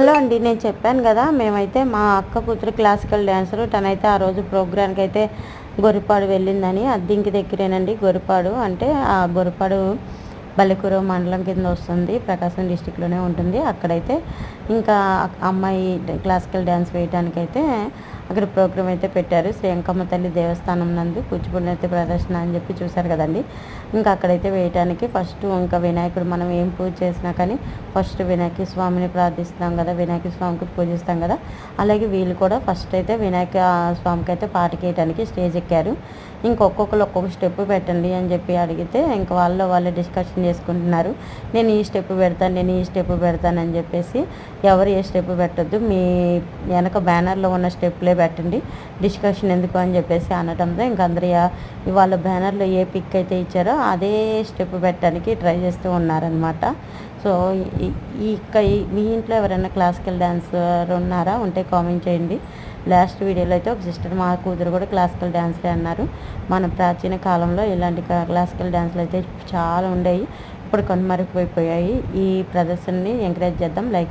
Hello అండి నేను చెప్పాను కదా మేమైతే మా అక్క కూతురు క్లాసికల్ డ్యాన్సరు తనైతే ఆ రోజు ప్రోగ్రాంకి అయితే గొరిపాడు వెళ్ళిందని అద్దింకి దగ్గరేనండి గొరిపాడు అంటే ఆ గొరిపాడు బలికూరు మండలం కింద వస్తుంది ప్రకాశం డిస్టిక్లోనే ఉంటుంది. అక్కడైతే ఇంకా అమ్మాయి క్లాసికల్ డ్యాన్స్ వేయడానికైతే అక్కడ ప్రోగ్రామ్ అయితే పెట్టారు. శ్రీ వెంకమ్మ తల్లి దేవస్థానం నందు కూచిపూడి నృత్య ప్రదర్శన అని చెప్పి చూశారు కదండి. ఇంకా అక్కడైతే వేయటానికి ఫస్ట్ ఇంకా వినాయకుడు మనం ఏం పూజ చేసినా కానీ ఫస్ట్ వినాయక స్వామిని ప్రార్థిస్తాం కదా వినాయక స్వామికి పూజిస్తాం కదా. అలాగే వీళ్ళు కూడా ఫస్ట్ అయితే వినాయక స్వామికి అయితే పాటకి వేయడానికి స్టేజ్ ఎక్కారు. ఇంకొక్కొక్కరు ఒక్కొక్క స్టెప్ పెట్టండి అని చెప్పి అడిగితే ఇంక వాళ్ళు వాళ్ళు డిస్కషన్ చేసుకుంటున్నారు. నేను ఈ స్టెప్ పెడతాను నేను ఈ స్టెప్ పెడతానని చెప్పేసి ఎవరు ఏ స్టెప్ పెట్టొద్దు మీ వెనక బ్యానర్లో ఉన్న స్టెప్లే పెట్టండి. డిస్కషన్ ఎందుకు అని చెప్పేసి అనడంతో ఇంక అందరి వాళ్ళ బ్యానర్లో ఏ పిక్ అయితే ఇచ్చారో అదే స్టెప్ పెట్టడానికి ట్రై చేస్తూ ఉన్నారనమాట సో ఈ మీ ఇంట్లో ఎవరైనా క్లాసికల్ డ్యాన్సర్ ఉన్నారా? ఉంటే కామెంట్ చేయండి. లాస్ట్ వీడియోలో అయితే ఒక సిస్టర్ మా కూతురు కూడా క్లాసికల్ డ్యాన్స్లే అన్నారు. మన ప్రాచీన కాలంలో ఇలాంటి క్లాసికల్ డ్యాన్స్లు అయితే చాలా ఉండేవి. ఇప్పుడు కనుమరుకుపోయిపోయాయి ఈ ప్రదర్శనని ఎంకరేజ్ చేద్దాం. లైక్